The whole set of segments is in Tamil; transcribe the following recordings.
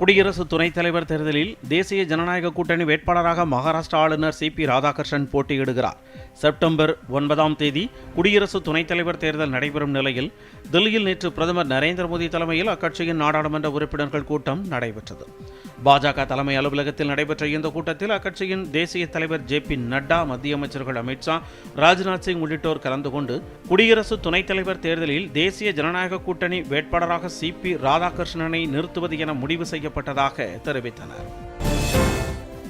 குடியரசு துணைத் தலைவர் தேர்தலில் தேசிய ஜனநாயக கூட்டணி வேட்பாளராக மகாராஷ்டிரா ஆளுநர் சி பி ராதாகிருஷ்ணன் போட்டியிடுகிறார். செப்டம்பர் ஒன்பதாம் தேதி குடியரசு துணைத் தலைவர் தேர்தல் நடைபெறும் நிலையில் தில்லியில் நேற்று பிரதமர் நரேந்திர மோடி தலைமையில் அக்கட்சியின் நாடாளுமன்ற உறுப்பினர்கள் கூட்டம் நடைபெற்றது. பாஜக தலைமை அலுவலகத்தில் நடைபெற்ற இந்த கூட்டத்தில் அக்கட்சியின் தேசிய தலைவர் ஜே பி நட்டா மத்திய அமைச்சர்கள் அமித்ஷா ராஜ்நாத் சிங் உள்ளிட்டோர் கலந்து கொண்டு குடியரசு துணைத் தலைவர் தேர்தலில் தேசிய ஜனநாயக கூட்டணி வேட்பாளராக சி பி ராதாகிருஷ்ணனை நிறுத்துவது என முடிவு செய்யப்பட்டதாக தெரிவித்தனர்.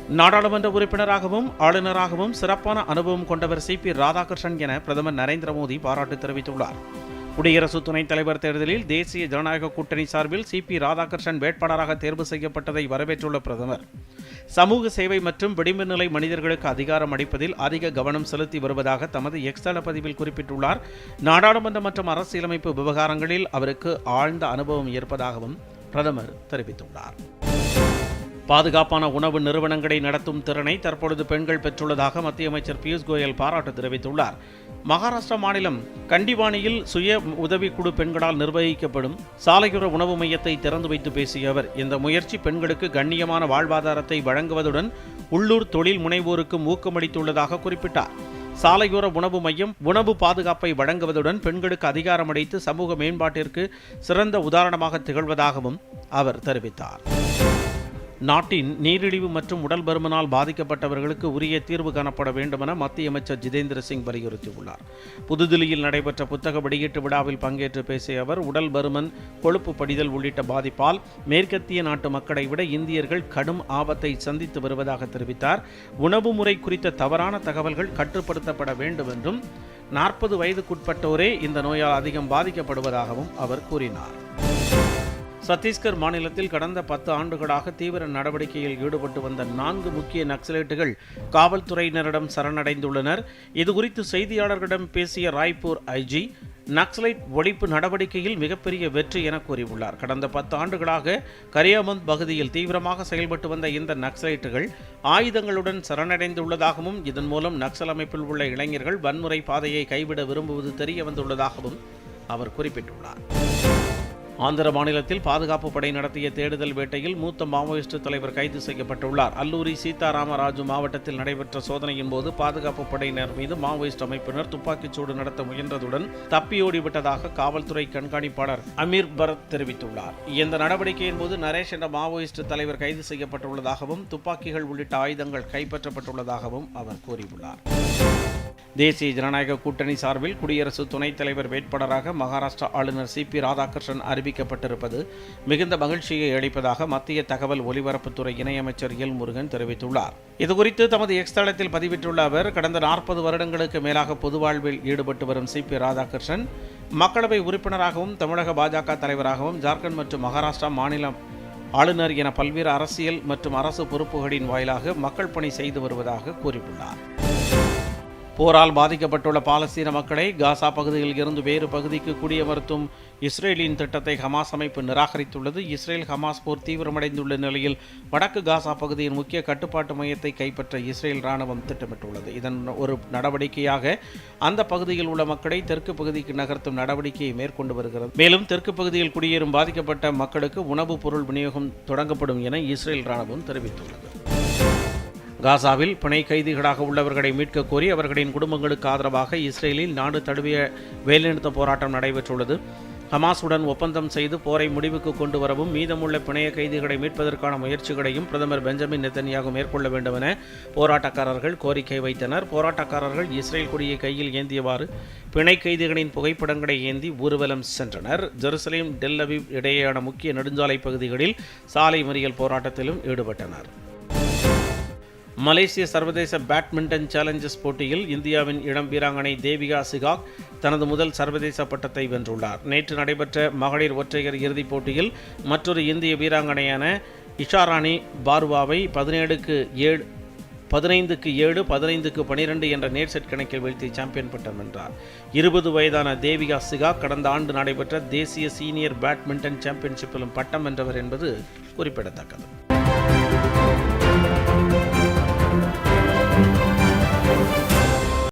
நாடாளுமன்ற உறுப்பினராகவும் ஆளுநராகவும் சிறப்பான அனுபவம் கொண்டவர் சி பி ராதாகிருஷ்ணன் என பிரதமர் நரேந்திர மோடி பாராட்டு தெரிவித்துள்ளார். குடியரசு துணைத் தலைவர் தேர்தலில் தேசிய ஜனநாயக கூட்டணி சார்பில் சி பி ராதாகிருஷ்ணன் வேட்பாளராக தேர்வு செய்யப்பட்டதை வரவேற்றுள்ள பிரதமர். சமூக சேவை மற்றும் விளிம்பு நிலை மனிதர்களுக்கு அதிகாரம் அளிப்பதில் அதிக கவனம் செலுத்தி வருவதாக தமது எக்ஸ்தள பதிவில் குறிப்பிட்டுள்ளார். நாடாளுமன்ற மற்றும் அரசியலமைப்பு விவகாரங்களில் அவருக்கு ஆழ்ந்த அனுபவம் இருப்பதாகவும் பிரதமர் தெரிவித்துள்ளார். பாதுகாப்பான உணவு நிறுவனங்களை நடத்தும் திறனை தற்பொழுது பெண்கள் பெற்றுள்ளதாக மத்திய அமைச்சர் பியூஷ் கோயல் பாராட்டு தெரிவித்துள்ளார். மகாராஷ்டிரா மாநிலம் கண்டிவாணியில் சுய உதவிக்குழு பெண்களால் நிர்வகிக்கப்படும் சாலையோர உணவு மையத்தை திறந்து வைத்து பேசிய அவர் இந்த முயற்சி பெண்களுக்கு கண்ணியமான வாழ்வாதாரத்தை வழங்குவதுடன் உள்ளூர் தொழில் முனைவோருக்கு ஊக்கமளித்துள்ளதாக குறிப்பிட்டார். சாலையோர உணவு மையம் உணவு பாதுகாப்பை வழங்குவதுடன் பெண்களுக்கு அதிகாரம் சமூக மேம்பாட்டிற்கு சிறந்த உதாரணமாக திகழ்வதாகவும் அவர் தெரிவித்தார். நாட்டின் நீரிழிவு மற்றும் உடல் பருமனால் பாதிக்கப்பட்டவர்களுக்கு உரிய தீர்வு காணப்பட வேண்டுமென மத்திய அமைச்சர் ஜிதேந்திர சிங் வலியுறுத்தியுள்ளார். புதுதில்லியில் நடைபெற்ற புத்தக வெளியீட்டு விழாவில் பங்கேற்று பேசிய அவர் உடல் பருமன் கொழுப்பு படிதல் உள்ளிட்ட பாதிப்பால் மேற்கத்திய நாட்டு மக்களை விட இந்தியர்கள் கடும் ஆபத்தை சந்தித்து வருவதாக தெரிவித்தார். உணவு முறை குறித்த தவறான தகவல்கள் கட்டுப்படுத்தப்பட வேண்டும் என்றும் நாற்பது வயதுக்குட்பட்டோரே இந்த நோயால் அதிகம் பாதிக்கப்படுவதாகவும் அவர் கூறினார். சத்தீஸ்கர் மாநிலத்தில் கடந்த பத்து ஆண்டுகளாக தீவிர நடவடிக்கையில் ஈடுபட்டு வந்த நான்கு முக்கிய நக்சலைட்டுகள் காவல்துறையினரிடம் சரணடைந்துள்ளனர். இதுகுறித்து செய்தியாளர்களிடம் பேசிய ராய்ப்பூர் ஐஜி நக்சலைட் ஒழிப்பு நடவடிக்கையில் மிகப்பெரிய வெற்றி என கூறியுள்ளார். கடந்த பத்து ஆண்டுகளாக கரியாமந்த் பகுதியில் தீவிரமாக செயல்பட்டு வந்த இந்த நக்சலைட்டுகள் ஆயுதங்களுடன் சரணடைந்துள்ளதாகவும் இதன் மூலம் நக்சல் அமைப்பில் உள்ள இளைஞர்கள் வன்முறை பாதையை கைவிட விரும்புவது தெரிய வந்துள்ளதாகவும் அவர் குறிப்பிட்டுள்ளார். ஆந்திர மாநிலத்தில் பாதுகாப்பு படை நடத்திய தேடுதல் வேட்டையில் மூத்த மாவோயிஸ்ட் தலைவர் கைது செய்யப்பட்டுள்ளார். அல்லூரி சீதாராமராஜு மாவட்டத்தில் நடைபெற்ற சோதனையின் போது பாதுகாப்பு படையினர் மீது மாவோயிஸ்ட் அமைப்பினர் துப்பாக்கிச்சூடு நடத்த முயன்றதுடன் தப்பியோடிவிட்டதாக காவல்துறை கண்காணிப்பாளர் அமீர் பரத் தெரிவித்துள்ளார். இந்த நடவடிக்கையின் போது நரேஷ் என்ற மாவோயிஸ்ட் தலைவர் கைது செய்யப்பட்டுள்ளதாகவும் துப்பாக்கிகள் உள்ளிட்ட ஆயுதங்கள் கைப்பற்றப்பட்டுள்ளதாகவும் அவர் கூறியுள்ளார். தேசிய ஜனநாயக கூட்டணி சார்பில் குடியரசு துணைத் தலைவர் வேட்பாளராக மகாராஷ்டிரா ஆளுநர் சி பி ராதாகிருஷ்ணன் அறிவிக்கப்பட்டிருப்பது மிகுந்த மகிழ்ச்சியை அளிப்பதாக மத்திய தகவல் ஒலிபரப்புத்துறை இணையமைச்சர் எல் முருகன் தெரிவித்துள்ளார். இதுகுறித்து தமது எக்ஸ் தளத்தில் பதிவிட்டுள்ள அவர் கடந்த நாற்பது வருடங்களுக்கு மேலாக பொதுவாழ்வில் ஈடுபட்டு வரும் சி பி ராதாகிருஷ்ணன் மக்களவை உறுப்பினராகவும் தமிழக பாஜக தலைவராகவும் ஜார்க்கண்ட் மற்றும் மகாராஷ்டிரா மாநிலம் ஆளுநர் என பல்வேறு அரசியல் மற்றும் அரசு பொறுப்புகளின் வாயிலாக மக்கள் பணி செய்து வருவதாக கூறியுள்ளார். போரால் பாதிக்கப்பட்டுள்ள பாலஸ்தீன மக்களை காசா பகுதியில் இருந்து வேறு பகுதிக்கு குடியமர்த்தும் இஸ்ரேலின் திட்டத்தை ஹமாஸ் அமைப்பு நிராகரித்துள்ளது. இஸ்ரேல் ஹமாஸ் போர் தீவிரமடைந்துள்ள நிலையில் வடக்கு காசா பகுதியின் முக்கிய கட்டுப்பாட்டு மையத்தை கைப்பற்ற இஸ்ரேல் ராணுவம் திட்டமிட்டுள்ளது. இதன் ஒரு நடவடிக்கையாக அந்த பகுதியில் உள்ள மக்களை தெற்கு பகுதிக்கு நகர்த்தும் நடவடிக்கையை மேற்கொண்டு வருகிறது. மேலும் தெற்கு பகுதியில் குடியேறும் பாதிக்கப்பட்ட மக்களுக்கு உணவுப் பொருள் விநியோகம் தொடங்கப்படும் என இஸ்ரேல் ராணுவம் தெரிவித்துள்ளது. காசாவில் பிணை கைதிகளாக உள்ளவர்களை மீட்க கோரி அவர்களின் குடும்பங்களுக்கு ஆதரவாக இஸ்ரேலில் நாடு தழுவிய வேலைநிறுத்த போராட்டம் நடைபெற்றுள்ளது. ஹமாஸுடன் ஒப்பந்தம் செய்து போரை முடிவுக்கு கொண்டு வரவும் மீதமுள்ள பிணைய கைதிகளை மீட்பதற்கான முயற்சிகளையும் பிரதமர் பெஞ்சமின் நெத்தன்யாகு மேற்கொள்ள வேண்டும் என போராட்டக்காரர்கள் கோரிக்கை வைத்தனர். போராட்டக்காரர்கள் இஸ்ரேல் கொடியை கையில் ஏந்தியவாறு பிணை கைதிகளின் புகைப்படங்களை ஏந்தி ஊர்வலம் சென்றனர். ஜெருசலேம் டெல்லவி இடையேயான முக்கிய நெடுஞ்சாலை பகுதிகளில் சாலை மறியல் போராட்டத்திலும் ஈடுபட்டனர். மலேசிய சர்வதேச பேட்மிண்டன் சேலஞ்சஸ் போட்டியில் இந்தியாவின் இளம் வீராங்கனை தேவிகா சிகாக் தனது முதல் சர்வதேச பட்டத்தை வென்றுள்ளார். நேற்று நடைபெற்ற மகளிர் ஒற்றையர் இறுதிப் போட்டியில் மற்றொரு இந்திய வீராங்கனையான இஷாராணி பார்வாவை பதினேழுக்கு ஏழு பதினைந்துக்கு ஏழு பதினைந்துக்கு பனிரெண்டு என்ற நேர் செட் கணக்கில் வீழ்த்தி சாம்பியன் பட்டம் வென்றார். இருபது வயதான தேவிகா சிகா கடந்த ஆண்டு நடைபெற்ற தேசிய சீனியர் பேட்மிண்டன் சாம்பியன்ஷிப்பிலும் பட்டம் வென்றவர் என்பது குறிப்பிடத்தக்கது.